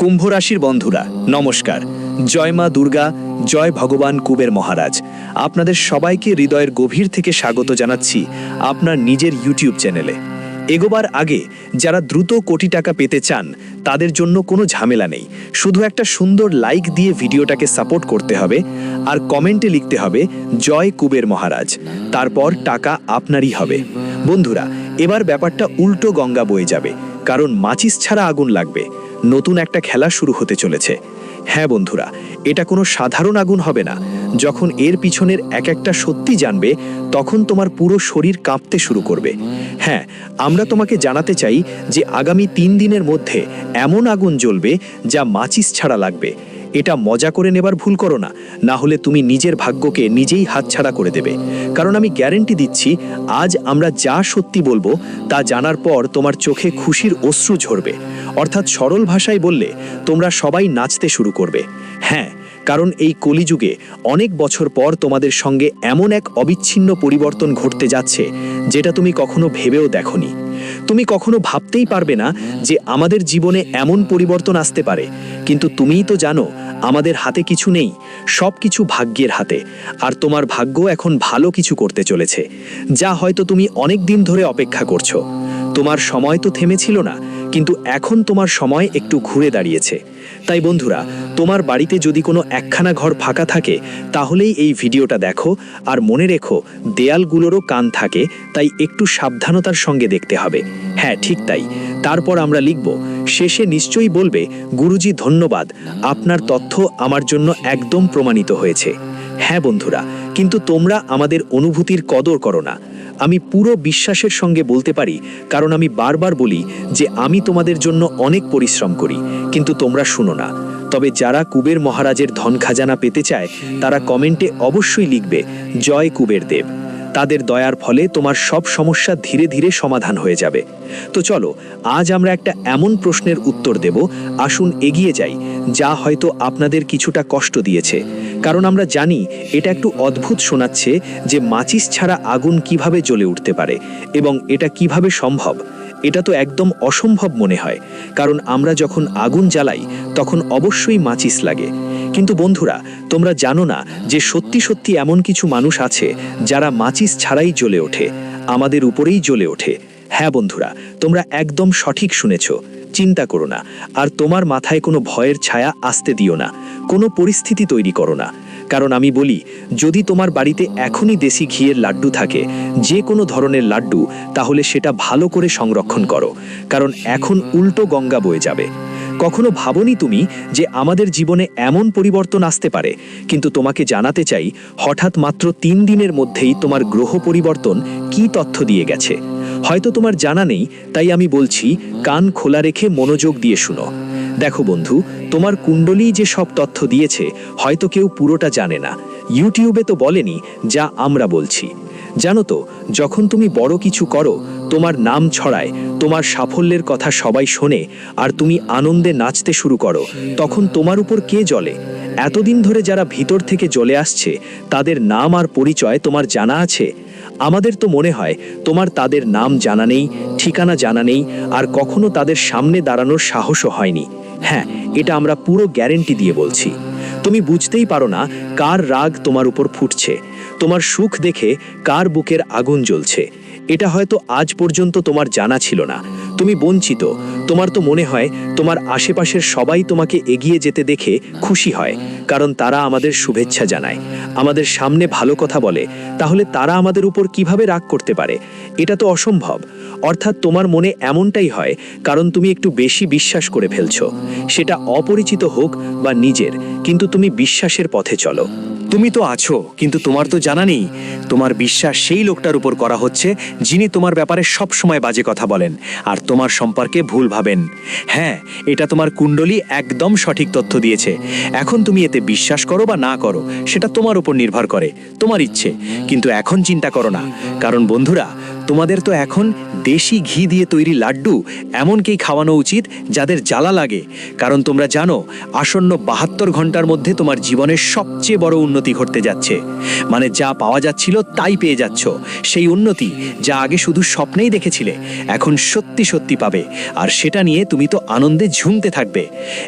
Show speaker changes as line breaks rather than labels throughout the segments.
কুম্ভ রাশির বন্ধুরা, নমস্কার। জয় মা দুর্গা, জয় ভগবান কুবের মহারাজ। আপনাদের সবাইকে হৃদয়ের গভীর থেকে স্বাগত জানাচ্ছি আপনার নিজের ইউটিউব চ্যানেলে। এগোবার আগে, যারা দ্রুত কোটি টাকা পেতে চান, তাদের জন্য কোনো ঝামেলা নেই। শুধু একটা সুন্দর লাইক দিয়ে ভিডিওটাকে সাপোর্ট করতে হবে, আর কমেন্টে লিখতে হবে, জয় কুবের মহারাজ। তারপর টাকা আপনারই হবে। বন্ধুরা, এবার ব্যাপারটা উল্টো গঙ্গা বয়ে যাবে, কারণ মাচিস ছাড়া আগুন লাগবে। নতুন একটা খেলা শুরু হতে চলেছে। হ্যাঁ বন্ধুরা, এটা কোনো সাধারণ আগুন হবে না। যখন এর পিছনের এক একটা সত্যি জানবে, তখন তোমার পুরো শরীর কাঁপতে শুরু করবে। হ্যাঁ আমরা তোমাকে জানাতে চাই যে আগামী তিন দিনের মধ্যে এমন আগুন জ্বলবে যা মাচিস ছাড়া লাগবে। এটা মজা করে নেবার ভুল করো না না হলে তুমি নিজের ভাগ্যকে নিজেই হাতছাড়া করে দেবে। কারণ আমি গ্যারেন্টি দিচ্ছি, আজ আমরা যা সত্যি বলব, তা জানার পর তোমার চোখে খুশির অশ্রু ঝরবে। অর্থাৎ সরল ভাষায় বললে, তোমরা সবাই নাচতে শুরু করবে। হ্যাঁ কারণ এই কলিযুগে অনেক বছর পর তোমাদের সঙ্গে এমন এক অবিচ্ছিন্ন পরিবর্তন ঘটতে যাচ্ছে, যেটা তুমি কখনো ভেবেও দেখনি। তুমি কখনো ভাবতেই পারবে না যে আমাদের জীবনে এমন পরিবর্তন আসতে পারে, কিন্তু তুমিই তো জানো, আমাদের হাতে কিছু নেই, সব কিছু ভাগ্যের হাতে, আর তোমার ভাগ্য এখন ভালো কিছু করতে চলেছে, যা হয়তো তুমি অনেক দিন ধরে অপেক্ষা করছ। তোমার সময় তো থেমেছিল না, কিন্তু এখন তোমার সময় একটু ঘুরে দাঁড়িয়েছে। তাই বন্ধুরা, তোমার বাড়িতে যদি কোনো একখানা ঘর ফাঁকা থাকে, তাহলেই এই ভিডিওটা দেখো আর মনে রেখো, দেয়ালগুলোরও কান থাকে, তাই একটু সাবধানতার সঙ্গে দেখতে হবে। হ্যাঁ ঠিক তাই। তারপর আমরা লিখব, শেষে নিশ্চয়ই বলবে, গুরুজি, ধন্যবাদ। আপনার তথ্য আমার জন্য একদম প্রমাণিত হয়েছে। হ্যাঁ বন্ধুরা, কিন্তু তোমরা আমাদের অনুভূতির কদর করো না। আমি পুরো বিশ্বাসের সঙ্গে বলতে পারি, কারণ আমি বারবার বলি যে আমি তোমাদের জন্য অনেক পরিশ্রম করি, কিন্তু তোমরা শুনো না। তবে যারা কুবের মহারাজের ধন খাজানা পেতে চায়, তারা কমেন্টে অবশ্যই লিখবে, জয় কুবের দেব। তাদের দয়ার ফলে তোমার সব সমস্যা ধীরে ধীরে সমাধান হয়ে যাবে। তো চলো, আজ আমরা একটা এমন প্রশ্নের উত্তর দেব, আসুন এগিয়ে যাই, যা হয়তো আপনাদের কিছুটা কষ্ট দিয়েছে। কারণ আমরা জানি, এটা একটু অদ্ভুত শোনাচ্ছে যে মাচিস ছাড়া আগুন কীভাবে জ্বলে উঠতে পারে এবং এটা কীভাবে সম্ভব। এটা তো একদম অসম্ভব মনে হয়, কারণ আমরা যখন আগুন জ্বালাই, তখন অবশ্যই মাচিস লাগে। কিন্তু বন্ধুরা, তোমরা জানো না যে সত্যি সত্যি এমন কিছু মানুষ আছে যারা মাচিস ছাড়াই জ্বলে ওঠে, আমাদের উপরেই জ্বলে ওঠে। হ্যাঁ বন্ধুরা, তোমরা একদম সঠিক শুনেছ, চিন্তা করো না, আর তোমার মাথায় কোনো ভয়ের ছায়া আসতে দিও না, কোনো পরিস্থিতি তৈরি করো না। কারণ আমি বলি, যদি তোমার বাড়িতে এখনই দেশি ঘিয়ের লাড্ডু থাকে, যে কোনো ধরনের লাড্ডু, তাহলে সেটা ভালো করে সংরক্ষণ করো, কারণ এখন উল্টো গঙ্গা বয়ে যাবে। কখনো ভাবনি তুমি যে আমাদের জীবনে এমন পরিবর্তন আসতে পারে, কিন্তু তোমাকে জানাতে চাই, হঠাৎ মাত্র তিন দিনের মধ্যেই তোমার গ্রহ পরিবর্তন কি তথ্য দিয়ে গেছে? হয়তো তোমার জানা নেই, তাই আমি বলছি, কান খোলা রেখে মনোযোগ দিয়ে শুনো। দেখো বন্ধু, তোমার কুণ্ডলী যে সব তথ্য দিয়েছে, হয়তো কেউ পুরোটা জানে না। ইউটিউবে তো বলেনি যা আমরা বলছি। জানো তো, যখন তুমি বড় কিছু করো, তোমার নাম ছড়ায়, তোমার সাফল্যের কথা সবাই শোনে, আর তুমি আনন্দে নাচতে শুরু করো, তখন তোমার উপর কে জলে এতদিন ধরে যারা ভিতর থেকে জ্বলে আসছে, তাদের নাম আর পরিচয় তোমার জানা আছে? আমাদের তো মনে হয় তোমার তাদের নাম জানা নেই, ঠিকানা জানা নেই, আর কখনো তাদের সামনে দাঁড়ানোর সাহসও হয়নি। হ্যাঁ এটা আমরা পুরো গ্যারেন্টি দিয়ে বলছি। তুমি বুঝতেই পারো না কার রাগ তোমার উপর ফুটছে। তোমার সুখ দেখে কার বুকের আগুন জ্বলছে। এটা হয়তো আজ পর্যন্ত তোমার জানা ছিল না। তুমি বঞ্চিত। তোমার তো মনে হয়, তোমার আশেপাশের সবাই তোমাকে এগিয়ে যেতে দেখে খুশি হয়, কারণ তারা আমাদের শুভেচ্ছা জানায়। আমাদের সামনে ভালো কথা বলে, তাহলে তারা আমাদের উপর কীভাবে রাগ করতে পারে? এটা তো অসম্ভব। অর্থাৎ তোমার মনে এমনটাই হয়, কারণ তুমি একটু বেশি বিশ্বাস করে ফেলছো। সেটা অপরিচিত হোক বা নিজের, কিন্তু তুমি বিশ্বাসের পথে চলো। তুমি তো আছো, কিন্তু তোমার তো জানা নেই। তোমার বিশ্বাস সেই লোকটার উপর করা হচ্ছে, যিনি তোমার ব্যাপারে সব সময় বাজে কথা বলেন, আর তোমার সম্পর্কে ভুল ভাবেন। হ্যাঁ এটা তোমার কুণ্ডলী একদম সঠিক তথ্য দিয়েছে। এখন তুমি এতে বিশ্বাস করো বা না করো, সেটা তোমার উপর নির্ভর করে, তোমার ইচ্ছে। কিন্তু এখন চিন্তা করো না, কারণ বন্ধুরা তোমাদের তো এখন দেশি ঘি দিয়ে তৈরি লাড্ডু এমনকেই খাওয়ানো উচিত যাদের জ্বালা লাগে। কারণ তোমরা জানো, আসন্ন বাহাত্তর ঘণ্টার মধ্যে তোমার জীবনের সবচেয়ে বড় উন্নতি ঘটতে যাচ্ছে। মানে যা পাওয়া যাচ্ছিল তাই পেয়ে যাচ্ছ। সেই উন্নতি যা আগে শুধু স্বপ্নেই দেখেছিলে, এখন সত্যি সত্যি পাবে। আর সেটা নিয়ে তুমি তো আনন্দে ঝুমতে থাকবে।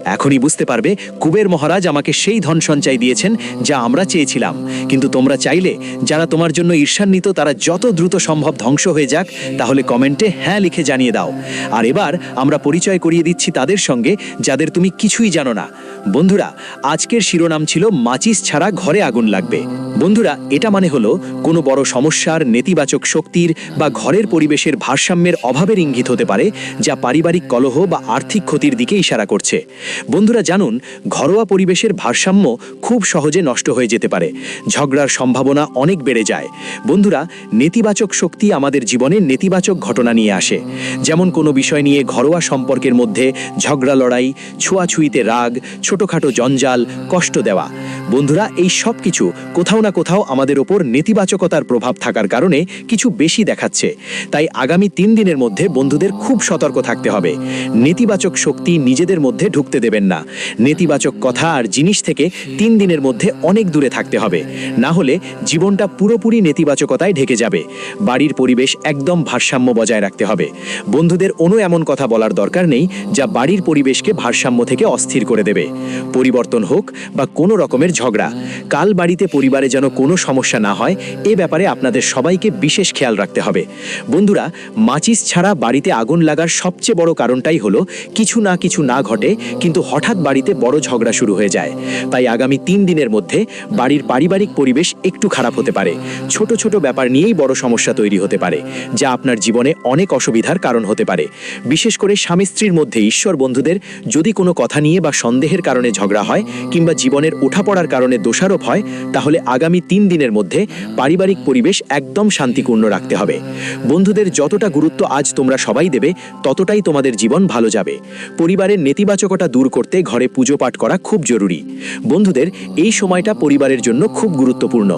এখনই বুঝতে পারবে, কুবের মহারাজ আমাকে সেই ধন সঞ্চয় দিয়েছেন যা আমরা চেয়েছিলাম। কিন্তু তোমরা চাইলে, যারা তোমার জন্য ঈর্ষান্বিত, তারা যত দ্রুত সম্ভব ধ্বংস হয়ে যাক, তাহলে কমেন্টে হ্যাঁ লিখে জানিয়ে দাও। আর এবার আমরা পরিচয় করিয়ে দিচ্ছি তাদের সঙ্গে, যাদের তুমি কিছুই জানো না। বন্ধুরা, আজকের শিরোনাম ছিল মাচিস ছাড়া ঘরে আগুন লাগবে। বন্ধুরা, এটা মানে হলো কোনো বড় সমস্যার নেতিবাচক শক্তির বা ঘরের পরিবেশের ভারসাম্যের অভাবের ইঙ্গিত হতে পারে, যা পারিবারিক কলহ বা আর্থিক ক্ষতির দিকে ইশারা করছে। বন্ধুরা, জানুন, ঘরোয়া পরিবেশের ভারসাম্য খুব সহজে নষ্ট হয়ে যেতে পারে। ঝগড়ার সম্ভাবনা অনেক বেড়ে যায়। বন্ধুরা, নেতিবাচক শক্তি আমাদের জীবনে নেতিবাচক ঘটনা নিয়ে আসে। যেমন কোনো বিষয় নিয়ে ঘরোয়া সম্পর্কের মধ্যে ঝগড়া, লড়াই, ছোঁয়াছুঁইতে রাগ, ছোটখাটো জঞ্জাল, কষ্ট দেওয়া। বন্ধুরা, এই সব কিছু কোথাও না কোথাও আমাদের ওপর নেতিবাচকতার প্রভাব থাকার কারণে কিছু বেশি দেখাচ্ছে। তাই আগামী তিন দিনের মধ্যে বন্ধুদের খুব সতর্ক থাকতে হবে। নেতিবাচক শক্তি নিজেদের মধ্যে ঢুকতে দেবেন না। নেতিবাচক কথা আর জিনিস থেকে তিন দিনের মধ্যে অনেক দূরে থাকতে হবে। না হলে জীবনটা পুরোপুরি নেতিবাচকতায় ঢেকে যাবে। বাড়ির পরিবেশ একদম ভারসাম্য বজায় রাখতে হবে। বন্ধুদের অনু এমন কথা বলার দরকার নেই, যা বাড়ির পরিবেশকে ভারসাম্য থেকে অস্থির করে দেবে। পরিবর্তন হোক বা কোনো রকমের ঝগড়া, কাল বাড়িতে পরিবারে যেন কোনো সমস্যা না হয়, এ ব্যাপারে আপনাদের সবাইকে বিশেষ খেয়াল রাখতে হবে। বন্ধুরা, মাচিস ছাড়া বাড়িতে আগুন লাগার সবচেয়ে বড় কারণটাই হলো, কিছু না কিছু না ঘটে, কিন্তু হঠাৎ বাড়িতে বড় ঝগড়া শুরু হয়ে যায়। তাই আগামী তিন দিনের মধ্যে বাড়ির পারিবারিক পরিবেশ একটু খারাপ হতে পারে। ছোট ছোট ব্যাপার নিয়েই বড় সমস্যা তৈরি হতে পারে। যা আপনার জীবনে অনেক অসুবিধার কারণ হতে পারে। বিশেষ করে স্বামী স্ত্রীর মধ্যে ঈশ্বর বন্ধুদের যদি কোনো কথা নিয়ে বা সন্দেহের কারণে ঝগড়া হয় কিংবা জীবনের ওঠাপড়ার কারণে দোষারোপ হয়, তাহলে আগামী তিন দিনের মধ্যে পারিবারিক পরিবেশ একদম শান্তিপূর্ণ রাখতে হবে। বন্ধুদের যতটা গুরুত্ব আজ তোমরা সবাই দেবে, ততটাই তোমাদের জীবন ভালো যাবে। পরিবারের নেতিবাচকতা দূর করতে ঘরে পুজো পাঠ করা খুব জরুরি। বন্ধুদের এই সময়টা পরিবারের জন্য খুব গুরুত্বপূর্ণ।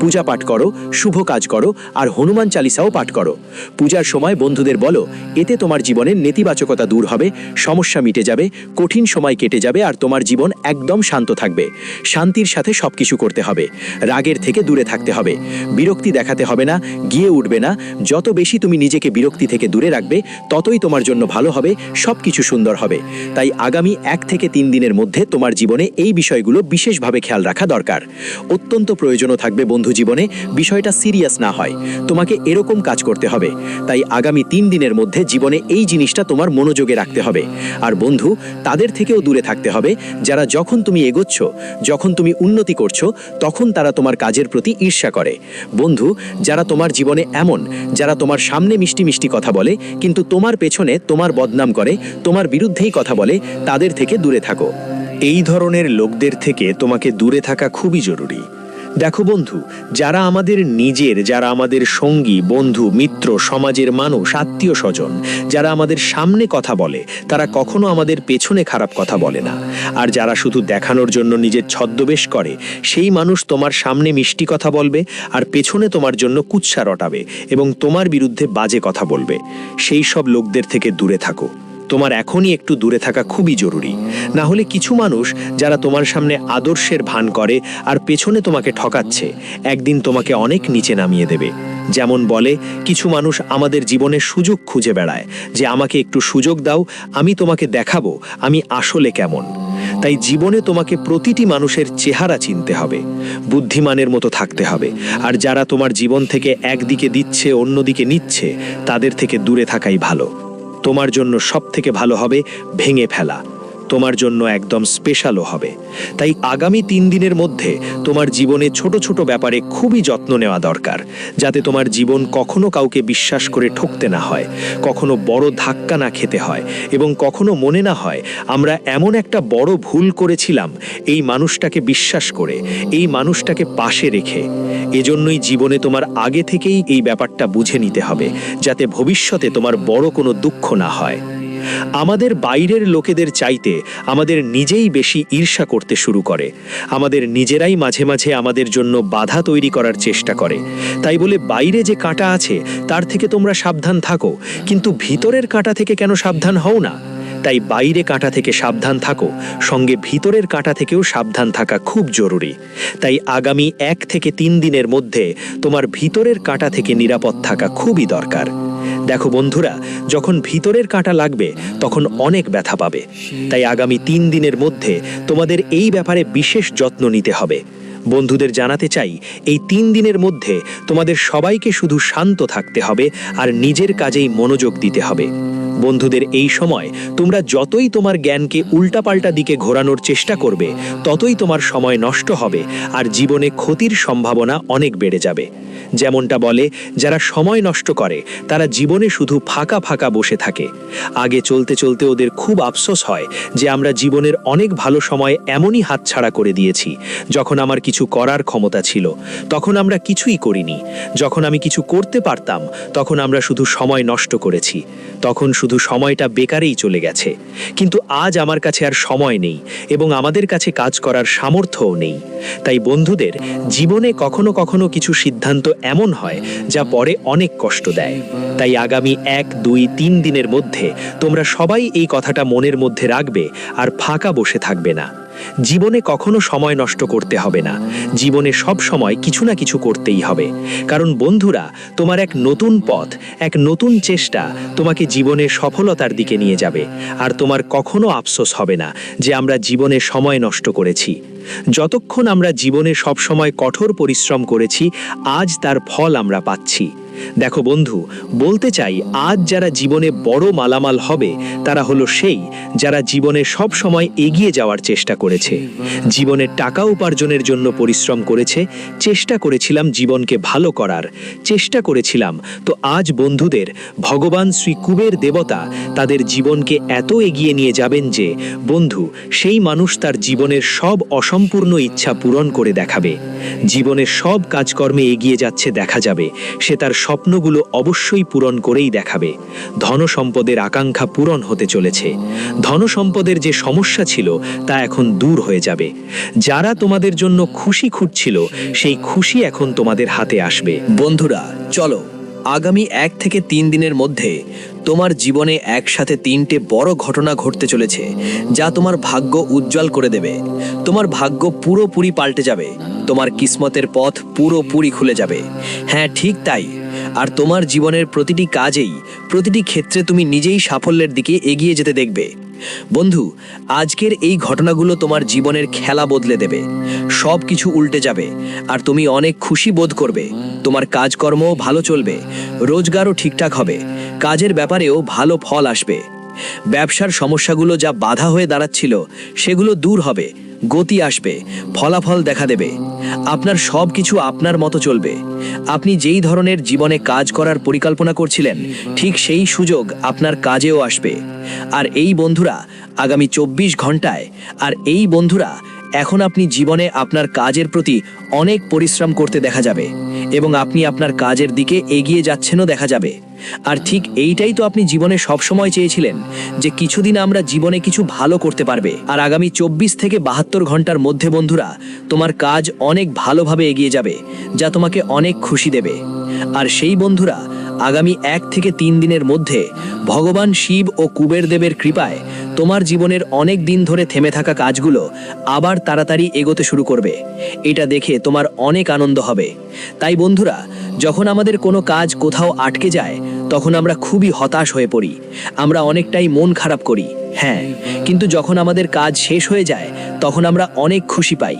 পূজা পাঠ করো, শুভ কাজ করো, আর হনুমান চালিসাও পাঠ করো। পূজার সময় বন্ধুদের বলো, এতে তোমার জীবনের নেতিবাচকতা দূর হবে, সমস্যা মিটে যাবে, কঠিন সময় কেটে যাবে আর তোমার জীবন একদম শান্ত থাকবে। শান্তির সাথে সবকিছু করতে হবে। রাগের থেকে দূরে থাকতে হবে। বিরক্তি দেখাতে হবে না, গিয়ে উঠবে না। যত বেশি তুমি নিজেকে বিরক্তি থেকে দূরে রাখবে, ততই তোমার জন্য ভালো হবে, সবকিছু সুন্দর হবে। তাই আগামী এক থেকে তিন দিনের মধ্যে তোমার জীবনে এই বিষয়গুলো বিশেষভাবে খেয়াল রাখা দরকার। অত্যন্ত প্রয়োজনও থাকবে বন্ধু জীবনে, বিষয়টা সিরিয়াস না হয়। তোমাকে এরকম কাজ করতে হবে। তাই আগামী তিন দিনের মধ্যে জীবনে এই জিনিসটা তোমার মনোযোগে রাখতে হবে। আর বন্ধু, তাদের থেকেও দূরে থাকতে হবে। যারা যখন তুমি এগোচ্ছ, যখন তুমি উন্নতি করছ, তখন তারা তোমার কাজের প্রতি ঈর্ষা করে। বন্ধু, যারা তোমার জীবনে এমন, যারা তোমার সামনে মিষ্টি মিষ্টি কথা বলে, কিন্তু তোমার পেছনে তোমার বদনাম করে, তোমার বিরুদ্ধেই কথা বলে, তাদের থেকে দূরে থাকো। এই ধরনের লোকদের থেকে তোমাকে দূরে থাকা খুবই জরুরি। দেখো বন্ধু, যারা আমাদের নিজের, যারা আমাদের সঙ্গী, বন্ধু, মিত্র, সমাজের মানুষ, আত্মীয় স্বজন, যারা আমাদের সামনে কথা বলে, তারা কখনো আমাদের পেছনে খারাপ কথা বলে না। আর যারা শুধু দেখানোর জন্য নিজের ছদ্মবেশ করে, সেই মানুষ তোমার সামনে মিষ্টি কথা বলবে আর পেছনে তোমার জন্য কুৎসা রটাবে এবং তোমার বিরুদ্ধে বাজে কথা বলবে। সেই সব লোকদের থেকে দূরে থাকো। তোমার এখনই একটু দূরে থাকা খুবই জরুরি। না হলে কিছু মানুষ যারা তোমার সামনে আদর্শের ভান করে আর পেছনে তোমাকে ঠকাচ্ছে, একদিন তোমাকে অনেক নিচে নামিয়ে দেবে। যেমন বলে, কিছু মানুষ আমাদের জীবনে সুযোগ খুঁজে বেড়ায় যে আমাকে একটু সুযোগ দাও, আমি তোমাকে দেখাবো, আমি আসলে কেমন। তাই জীবনে তোমাকে প্রতিটি মানুষের চেহারা চিনতে হবে, বুদ্ধিমানের মতো থাকতে হবে। আর যারা তোমার জীবন থেকে একদিকে দিচ্ছে, অন্যদিকে নিচ্ছে, তাদের থেকে দূরে থাকাই ভালো। তোমার জন্য সবথেকে ভালো হবে ভেঙে ফেলা। তোমার জন্য একদম স্পেশালও হবে। তাই আগামী তিন দিনের মধ্যে তোমার জীবনে ছোট ছোট ব্যাপারে খুবই যত্ন নেওয়া দরকার, যাতে তোমার জীবন কখনো কাউকে বিশ্বাস করে ঠকতে না হয়, কখনো বড় ধাক্কা না খেতে হয় এবং কখনো মনে না হয় আমরা এমন একটা বড় ভুল করেছিলাম, এই মানুষটাকে বিশ্বাস করে, এই মানুষটাকে পাশে রেখে। এজন্যই জীবনে তোমার আগে থেকেই এই ব্যাপারটা বুঝে নিতে হবে, যাতে ভবিষ্যতে তোমার বড় কোনো দুঃখ না হয়। আমাদের বাইরের লোকেদের চাইতে আমাদের নিজেই বেশি ঈর্ষা করতে শুরু করে। আমাদের নিজেরাই মাঝে মাঝে আমাদের জন্য বাধা তৈরি করার চেষ্টা করে। তাই বলে বাইরে যে কাঁটা আছে, তার থেকে তোমরা সাবধান থাকো, কিন্তু ভিতরের কাঁটা থেকে কেন সাবধান হও না? তাই বাইরে কাঁটা থেকে সাবধান থাকো, সঙ্গে ভিতরের কাঁটা থেকেও সাবধান থাকা খুব জরুরি। তাই আগামী এক থেকে তিন দিনের মধ্যে তোমার ভিতরের কাঁটা থেকে নিরাপদ থাকা খুবই দরকার। দেখো বন্ধুরা, যখন ভিতরের কাঁটা লাগবে, তখন অনেক ব্যথা পাবে। তাই আগামী তিন দিনের মধ্যে তোমাদের এই ব্যাপারে বিশেষ যত্ন নিতে হবে। বন্ধুদের জানাতে চাই, এই তিন দিনের মধ্যে তোমাদের সবাইকে শুধু শান্ত থাকতে হবে আর নিজের কাজেই মনোযোগ দিতে হবে। বন্ধুদের এই সময় তোমরা যতই তোমার জ্ঞানকে উল্টাপাল্টা দিকে ঘোরানোর চেষ্টা করবে, ততই তোমার সময় নষ্ট হবে আর জীবনে ক্ষতির সম্ভাবনা অনেক বেড়ে যাবে। যেমনটা বলে, যারা সময় নষ্ট করে, তারা জীবনে শুধু ফাঁকা ফাঁকা বসে থাকে। আগে চলতে চলতে ওদের খুব আফসোস হয় যে আমরা জীবনের অনেক ভালো সময় এমনই হাতছাড়া করে দিয়েছি, যখন আমার কিছু করার ক্ষমতা ছিল। তখন আমরা কিছুই করিনি। যখন আমি কিছু করতে পারতাম, তখন আমরা শুধু সময় নষ্ট করেছি। তখন শুধু সময়টা বেকারেই চলে গেছে। কিন্তু আজ আমার কাছে আর সময় নেই এবং আমাদের কাছে কাজ করার সামর্থ্যও নেই। তাই বন্ধুদের, জীবনে কখনো কখনো কিছু সিদ্ধান্ত এমন হয় যা পরে অনেক কষ্ট দেয়। তাই আগামী এক, দুই, তিন দিনের মধ্যে তোমরা সবাই এই কথাটা মনের মধ্যে রাখবে আর ফাঁকা বসে থাকবে না। জীবনে কখনো সময় নষ্ট করতে হবে না। জীবনে সব সময় কিছু না কিছু করতেই হবে। কারণ বন্ধুরা, তোমার এক নতুন পথ, এক নতুন চেষ্টা তোমাকে জীবনে সফলতার দিকে নিয়ে যাবে। আর তোমার কখনো আফসোস হবে না যে আমরা জীবনে সময় নষ্ট করেছি। যতক্ষণ আমরা জীবনে সবসময় কঠোর পরিশ্রম করেছি, আজ তার ফল আমরা পাচ্ছি। দেখো বন্ধু, বলতে চাই, আজ যারা জীবনে বড় মালামাল হবে, তারা হলো সেই যারা জীবনে সব সময় এগিয়ে যাওয়ার চেষ্টা করেছে। জীবনে টাকা উপার্জনের জন্য পরিশ্রম করেছে, চেষ্টা করেছিলাম জীবনকে ভালো করার, চেষ্টা করেছিলাম। তো আজ বন্ধুদের, ভগবান শ্রী কুবের দেবতা তাদের জীবনকে এত এগিয়ে নিয়ে যাবেন যে, বন্ধু, সেই মানুষ তার জীবনের সব অসম্পূর্ণ ইচ্ছা পূরণ করে দেখাবে। জীবনের সব কাজকর্মে এগিয়ে যাচ্ছে দেখা যাবে। সে তার স্বপ্নগুলো অবশ্যই পূরণ করেই দেখাবে। ধন সম্পদের আকাঙ্ক্ষা পূরণ হতে চলেছে। ধন সম্পদের যে সমস্যা ছিল, তা এখন দূর হয়ে যাবে। যারা তোমাদের জন্য খুশি খুঁজছিল, সেই খুশি এখন তোমাদের হাতে আসবে।
বন্ধুরা, চলো, আগামী এক থেকে তিন দিনের মধ্যে তোমার জীবনে একসাথে তিনটে বড় ঘটনা ঘটতে চলেছে, যা তোমার ভাগ্য উজ্জ্বল করে দেবে। তোমার ভাগ্য পুরোপুরি পাল্টে যাবে। তোমার কিসমতের পথ পুরোপুরি খুলে যাবে। হ্যাঁ ঠিক তাই। আর তোমার জীবনের প্রতিটি কাজেই, প্রতিটি ক্ষেত্রে তুমি নিজেই সাফল্যের দিকে এগিয়ে যেতে দেখবে। বন্ধু, আজকের এই ঘটনাগুলো তোমার জীবনের খেলা বদলে দেবে। সব কিছু উল্টে যাবে, আর তুমি অনেক খুশি বোধ করবে। তোমার কাজকর্মও ভালো চলবে, রোজগারও ঠিকঠাক হবে, কাজের ব্যাপারেও ভালো ফল আসবে। ব্যবসার সমস্যাগুলো যা বাধা হয়ে দাঁড়াচ্ছিল, সেগুলো দূর হবে গতি আসবে, ফলাফল দেখা দেবে। আপনার সব কিছু আপনার মতো চলবে। আপনি যেই ধরনের জীবনে কাজ করার পরিকল্পনা করছিলেন, ঠিক সেই সুযোগ আপনার কাজেও আসবে। আর এই বন্ধুরা আগামী চব্বিশ ঘন্টায়, আর এই বন্ধুরা এখন আপনি জীবনে আপনার কাজের প্রতি অনেক পরিশ্রম করতে দেখা যাবে এবং আপনি আপনার কাজের দিকে এগিয়ে যাচ্ছেনও দেখা যাবে। আর ঠিক এইটাই তো আপনি জীবনে সবসময় চেয়েছিলেন যে কিছুদিন আমরা জীবনে কিছু ভালো করতে পারবে। আর আগামী চব্বিশ থেকে বাহাত্তর ঘণ্টার মধ্যে বন্ধুরা, তোমার কাজ অনেক ভালোভাবে এগিয়ে যাবে, যা তোমাকে অনেক খুশি দেবে। আর সেই বন্ধুরা আগামী এক থেকে তিন দিনের মধ্যে ভগবান শিব ও কুবের দেবের কৃপায় তোমার জীবনের অনেক দিন ধরে থেমে থাকা কাজগুলো আবার তাড়াতাড়ি এগোতে শুরু করবে। এটা দেখে তোমার অনেক আনন্দ হবে। তাই বন্ধুরা, যখন আমাদের কোনো কাজ কোথাও আটকে যায়, তখন আমরা খুবই হতাশ হয়ে পড়ি। আমরা অনেকটাই মন খারাপ করি। হ্যাঁ কিন্তু যখন আমাদের কাজ শেষ হয়ে যায়, তখন আমরা অনেক খুশি পাই।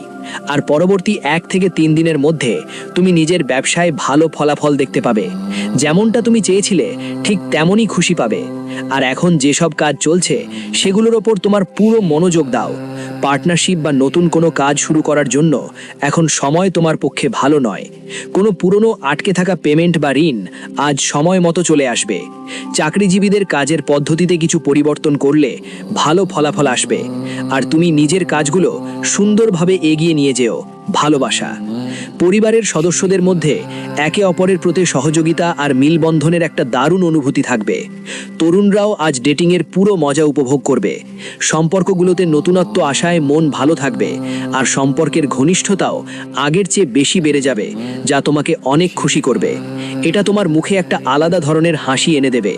আর পরবর্তী এক থেকে তিন দিনের মধ্যে তুমি নিজের ব্যবসায় ভালো ফলাফল দেখতে পাবে। যেমনটা তুমি চেয়েছিলে, ঠিক তেমনই খুশি পাবে। আর এখন যেসব কাজ চলছে, সেগুলোর ওপর তোমার পুরো মনোযোগ দাও। পার্টনারশিপ বা নতুন কোনো কাজ শুরু করার জন্য এখন সময় তোমার পক্ষে ভালো নয়। কোনো পুরনো আটকে থাকা পেমেন্ট বা ঋণ আজ সময় মতো চলে আসবে। চাকরিজীবীদের কাজের পদ্ধতিতে কিছু পরিবর্তন করলে ভালো ফলাফল আসবে। আর তুমি নিজের কাজগুলো সুন্দরভাবে এগিয়ে নিয়ে যেও। ভালোবাসা। পরিবারের সদস্যদের মধ্যে একে অপরের প্রতি সহযোগিতা আর মিলবন্ধনের একটা দারুণ অনুভূতি থাকবে। তরুণরাও আজ ডেটিংয়ের পুরো মজা উপভোগ করবে। সম্পর্কগুলোতে নতুনত্ব আশায় মন ভালো থাকবে আর সম্পর্কের ঘনিষ্ঠতাও আগের চেয়ে বেশি বেড়ে যাবে, যা তোমাকে অনেক খুশি করবে। এটা তোমার মুখে একটা আলাদা ধরনের হাসি এনে দেবে।